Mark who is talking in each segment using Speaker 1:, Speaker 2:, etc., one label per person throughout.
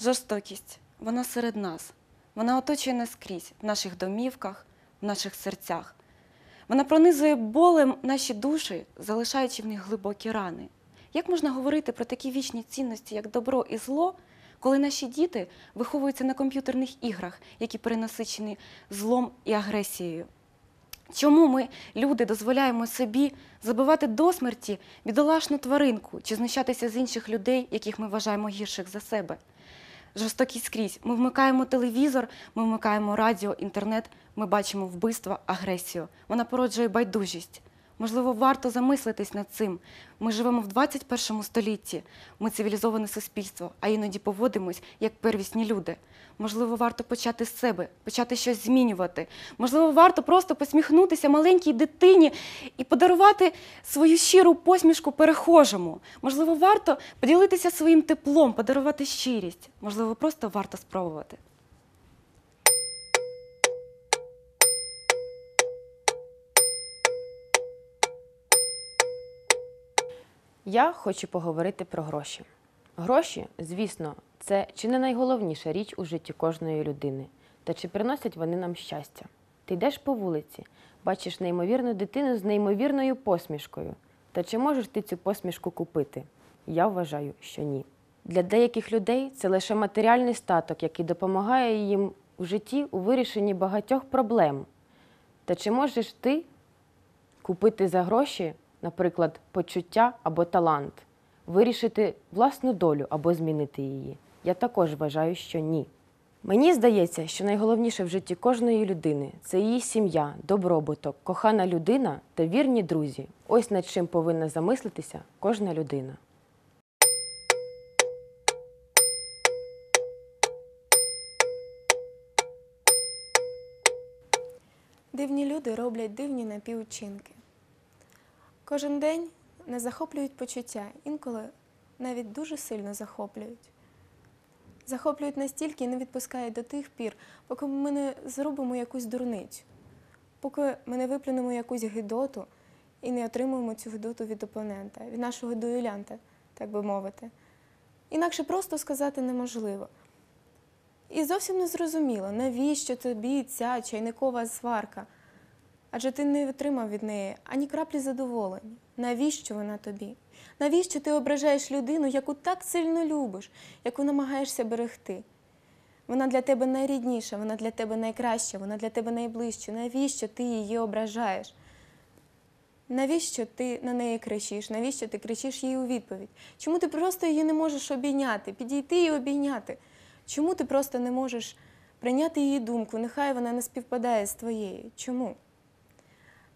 Speaker 1: Жорстокість, вона серед нас. Вона оточує нас скрізь, в наших домівках, в наших серцях. Вона пронизує болем наші душі, залишаючи в них глибокі рани. Як можна говорити про такі вічні цінності, як добро і зло, коли наші діти виховуються на комп'ютерних іграх, які перенасичені злом і агресією? Чому ми, люди, дозволяємо собі забивати до смерті бідолашну тваринку чи знущатися з інших людей, яких ми вважаємо гірших за себе? Жорстокість скрізь. Ми вмикаємо телевізор, ми вмикаємо радіо, інтернет, ми бачимо вбивство, агресію. Вона породжує байдужість. Можливо, варто замислитись над цим. Ми живемо в 21 столітті, ми цивілізоване суспільство, а іноді поводимось як первісні люди. Можливо, варто почати з себе, почати щось змінювати. Можливо, варто просто посміхнутися маленькій дитині і подарувати свою щиру посмішку перехожому. Можливо, варто поділитися своїм теплом, подарувати щирість. Можливо, просто варто спробувати.
Speaker 2: Я хочу поговорити про гроші. Гроші, звісно, це чи не найголовніша річ у житті кожної людини, та чи приносять вони нам щастя. Ти йдеш по вулиці, бачиш неймовірну дитину з неймовірною посмішкою. Та чи можеш ти цю посмішку купити? Я вважаю, що ні. Для деяких людей це лише матеріальний статок, який допомагає їм у житті у вирішенні багатьох проблем. Та чи можеш ти купити за гроші, наприклад, почуття або талант, вирішити власну долю або змінити її? Я також вважаю, що ні. Мені здається, що найголовніше в житті кожної людини це її сім'я, добробуток, кохана людина та вірні друзі. Ось над чим повинна замислитися кожна людина.
Speaker 3: Дивні люди роблять дивні напівчинки. Кожен день не захоплюють почуття, інколи навіть дуже сильно захоплюють. Захоплюють настільки і не відпускають до тих пір, поки ми не зробимо якусь дурницю, поки ми не виплюнемо якусь гидоту і не отримуємо цю гидоту від опонента, від нашого дуелянта, так би мовити. Інакше просто сказати неможливо. І зовсім не зрозуміло, навіщо тобі ця чайникова сварка? Адже ти не отримав від неї ані краплі задоволення. Навіщо вона тобі? Навіщо ти ображаєш людину, яку так сильно любиш, яку намагаєшся берегти? Вона для тебе найрідніша, вона для тебе найкраща, вона для тебе найближча. Навіщо ти її ображаєш? Навіщо ти на неї кричиш? Навіщо ти кричиш їй у відповідь? Чому ти просто її не можеш обійняти, підійти і обійняти? Чому ти просто не можеш прийняти її думку? Нехай вона не співпадає з твоєю. Чому?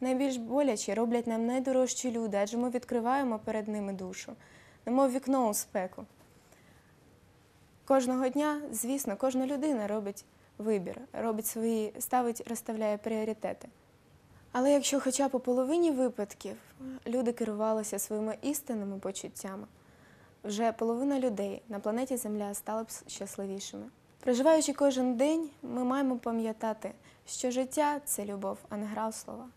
Speaker 3: Найбільш боляче роблять нам найдорожчі люди, адже ми відкриваємо перед ними душу, немов вікно у спеку. Кожного дня, звісно, кожна людина робить вибір, робить свої, ставить, розставляє пріоритети. Але якщо хоча б у половині випадків люди керувалися своїми істинними почуттями, вже половина людей на планеті Земля стала б щасливішими. Проживаючи кожен день, ми маємо пам'ятати, що життя це любов, а не гра у слова.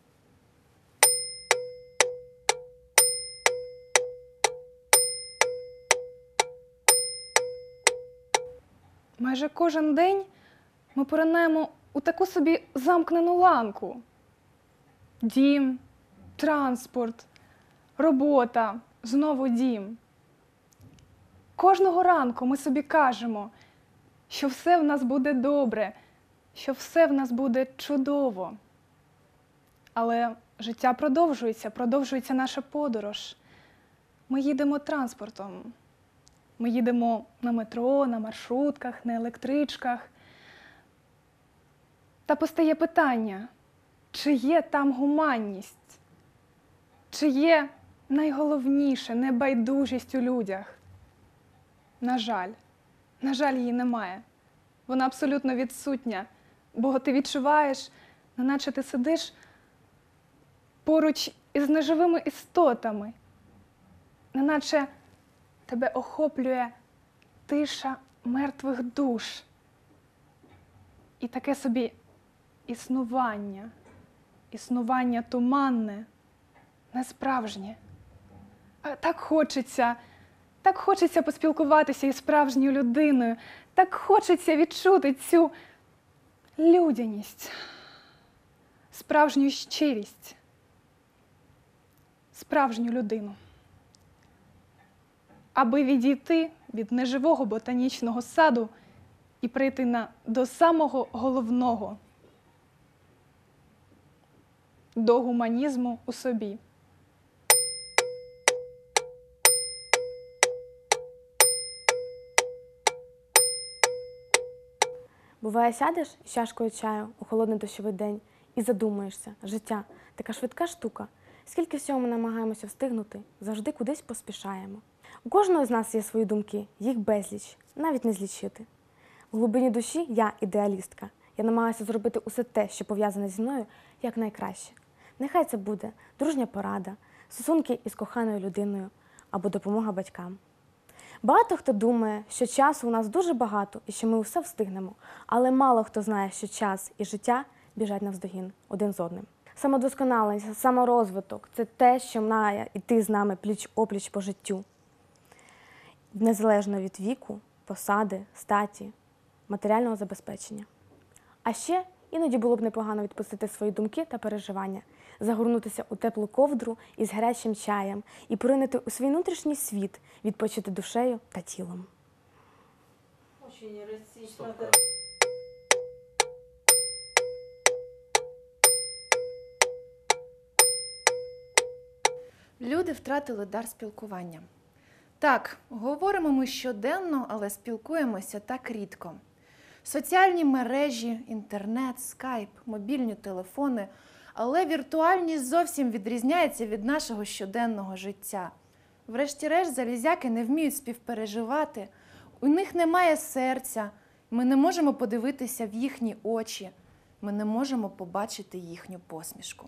Speaker 4: Майже кожен день ми поринаємо у таку собі замкнену ланку. Дім, транспорт, робота, знову дім. Кожного ранку ми собі кажемо, що все в нас буде добре, що все в нас буде чудово. Але життя продовжується, продовжується наша подорож. Ми їдемо транспортом. Ми їдемо на метро, на маршрутках, на електричках. Та постає питання, чи є там гуманність, чи є найголовніше небайдужість у людях? На жаль, на жаль, її немає. Вона абсолютно відсутня, бо ти відчуваєш, неначе ти сидиш поруч із неживими істотами, неначе тебе охоплює тиша мертвих душ. І таке собі існування, існування туманне, несправжнє. Так хочеться, так хочеться поспілкуватися із справжньою людиною, так хочеться відчути цю людяність, справжню щирість, справжню людину. Аби відійти від неживого ботанічного саду і прийти на, до самого головного до гуманізму у собі.
Speaker 5: Буває, сядеш з чашкою чаю у холодний дощовий день і задумаєшся, життя така швидка штука. Скільки всього ми намагаємося встигнути, завжди кудись поспішаємо. У кожного з нас є свої думки, їх безліч, навіть не злічити. В глибині душі я ідеалістка. Я намагаюся зробити усе те, що пов'язане зі мною, як найкраще. Нехай це буде дружня порада, стосунки із коханою людиною або допомога батькам. Багато хто думає, що часу у нас дуже багато і що ми усе встигнемо, але мало хто знає, що час і життя біжать навздогін один з одним. Самодосконалення, саморозвиток це те, що має йти з нами пліч опліч по життю, незалежно від віку, посади, статі, матеріального забезпечення. А ще іноді було б непогано відпустити свої думки та переживання, загорнутися у теплу ковдру із гарячим чаєм і поринути у свій внутрішній світ, відпочити душею та тілом.
Speaker 6: Люди втратили дар спілкування. Так, говоримо ми щоденно, але спілкуємося так рідко. Соціальні мережі, інтернет, скайп, мобільні телефони, але віртуальність зовсім відрізняється від нашого щоденного життя. Врешті-решт, залізяки не вміють співпереживати, у них немає серця, ми не можемо подивитися в їхні очі, ми не можемо побачити їхню посмішку.